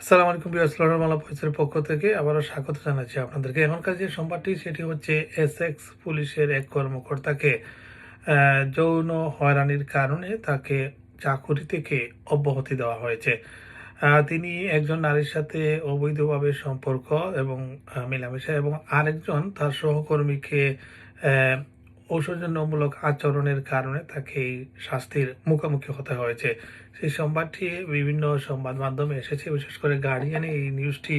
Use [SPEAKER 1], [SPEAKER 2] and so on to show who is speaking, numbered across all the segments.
[SPEAKER 1] আসসালামু আলাইকুম বিয়াসলামালা পয়সের পক্ষ থেকে আবারও স্বাগত জানাচ্ছি আপনাদেরকে। এখনকার যে সংবাদটি সেটি হচ্ছে এসএক্স পুলিশের এক কর্মকর্তাকে যৌন হয়রানির কারণে তাকে চাকুরি থেকে অব্যাহতি দেওয়া হয়েছে। তিনি একজন নারীর সাথে অবৈধভাবে সম্পর্ক এবং মেলামেশা এবং আরেকজন তার সহকর্মীকে আহ, ঔষধজন্যমূলক আচরণের কারণে তাকে এই শাস্তির মুখোমুখি হতে হয়েছে। সেই সংবাদটি বিভিন্ন সংবাদ মাধ্যমে এসেছে বিশেষ করে গার্ডিয়ানে এই নিউজটি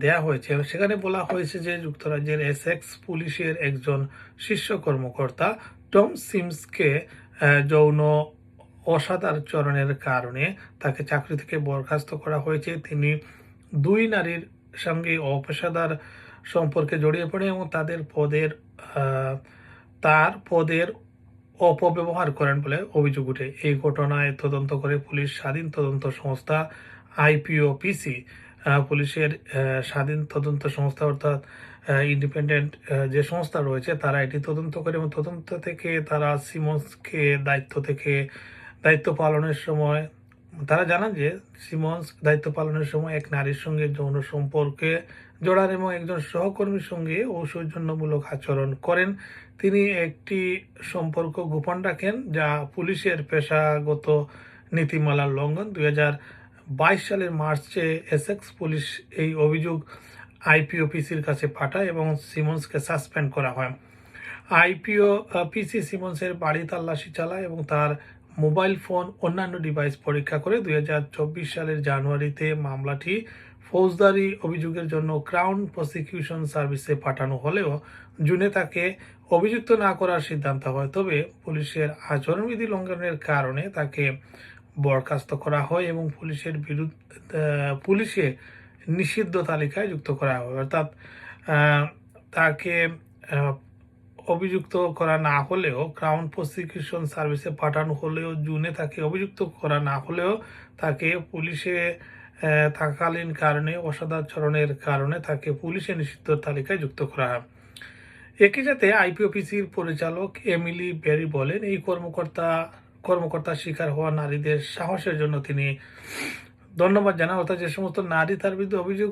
[SPEAKER 1] দেয়া হয়েছে। সেখানে বলা হয়েছে যে যুক্তরাজ্যের এসএক্স পুলিশের একজন শীর্ষ কর্মকর্তা টম সিমসকে যৌন অসদাচরণের কারণে তাকে চাকরি থেকে বরখাস্ত করা হয়েছে। তিনি দুই নারীর সঙ্গে অপেশাদার সম্পর্কে জড়িয়ে পড়ে এবং তাদের পদের তার পদের অপব্যবহার করেন বলে অভিযোগ উঠে এই ঘটনায় তদন্ত করে পুলিশ স্বাধীন তদন্ত সংস্থা আইপিওপিসি পুলিশের স্বাধীন তদন্ত সংস্থা অর্থাৎ ইন্ডিপেন্ডেন্ট যে সংস্থা রয়েছে তারা এটি তদন্ত করে এবং তদন্ত থেকে তারা সিমন্সকে দায়িত্ব থেকে, দায়িত্ব পালনের সময় তারা জানান যে সিমন্স দায়িত্ব পালনের সময় এক নারীর সঙ্গে যৌন সম্পর্কে জড়ান এবং একজন সহকর্মীর সঙ্গে ঔষধজন্যমূলক আচরণ করেন। তিনি একটি সম্পর্ক গোপন রাখেন, যা পুলিশের পেশাগত নীতিমালার লঙ্ঘন। দুই বাইশ সালের মার্চে এসএক্স পুলিশ এই অভিযোগ আইপিওপিসির কাছে পাঠায় এবং সিমন্সকে সাসপেন্ড করা হয়। আইপিও পিসি সিমন্সের বাড়ি তল্লাশি চালায় এবং তার মোবাইল ফোন, অন্যান্য ডিভাইস পরীক্ষা করে দু হাজার চব্বিশ সালের জানুয়ারিতে মামলাটি ফৌজদারি অভিযোগের জন্য ক্রাউন প্রসিকিউশন সার্ভিসে পাঠানো হলেও জুনে তাকে অভিযুক্ত না করার সিদ্ধান্ত হয়। তবে পুলিশের আচরণবিধি লঙ্ঘনের কারণে তাকে বরখাস্ত করা হয় এবং পুলিশের বিরুদ্ধে পুলিশে নিষিদ্ধ তালিকায় যুক্ত করা হয়। অর্থাৎ তাকে অভিযুক্ত করা না হলেও ক্রাউন প্রসিকিউশন সার্ভিসে পাঠানো হলেও জুনে তাকে অভিযুক্ত করা না হলেও তাকে পুলিশে আহ, থাকাকালীন কারণে অসদাচরণের কারণে তাকে পুলিশে নিষিদ্ধ তালিকায় যুক্ত করা। হয় একই সাথে আইপিওপিসির পরিচালক এমিলি বেরি বলেন এই কর্মকর্তা কর্মকর্তার শিকার হওয়া নারীদের সাহসের জন্য তিনি ধন্যবাদ জানান অর্থাৎ যে সমস্ত নারী তার বিরুদ্ধে অভিযোগ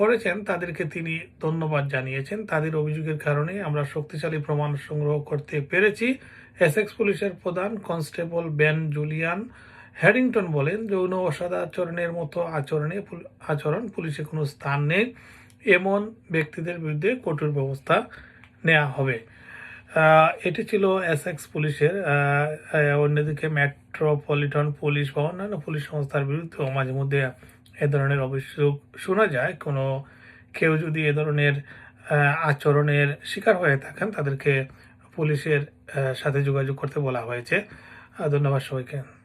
[SPEAKER 1] করেছেন, তাদেরকে তিনি ধন্যবাদ জানিয়েছেন। তাদের অভিযোগের কারণে আমরা শক্তিশালী প্রমাণ সংগ্রহ করতে পেরেছি। এসএক্স পুলিশের প্রধান কনস্টেবল বেন জুলিয়ান হ্যারিংটন বলেন, যৌন অসদাচরণের মতো আচরণে আচরণ পুলিশে কোনো স্থান নেই। এমন ব্যক্তিদের বিরুদ্ধে কঠোর ব্যবস্থা নেওয়া হবে। এটি ছিল এসএক্স পুলিশের অন্যদিকে মেট্রোপলিটন পুলিশ বা অন্যান্য পুলিশ সংস্থার বিরুদ্ধেও মাঝে মধ্যে এ ধরনের অভিযোগ শোনা যায়। কোনো কেউ যদি এ ধরনের আচরণের শিকার হয়ে থাকেন, তাদেরকে পুলিশের সাথে যোগাযোগ করতে বলা হয়েছে। ধন্যবাদ সবাইকে।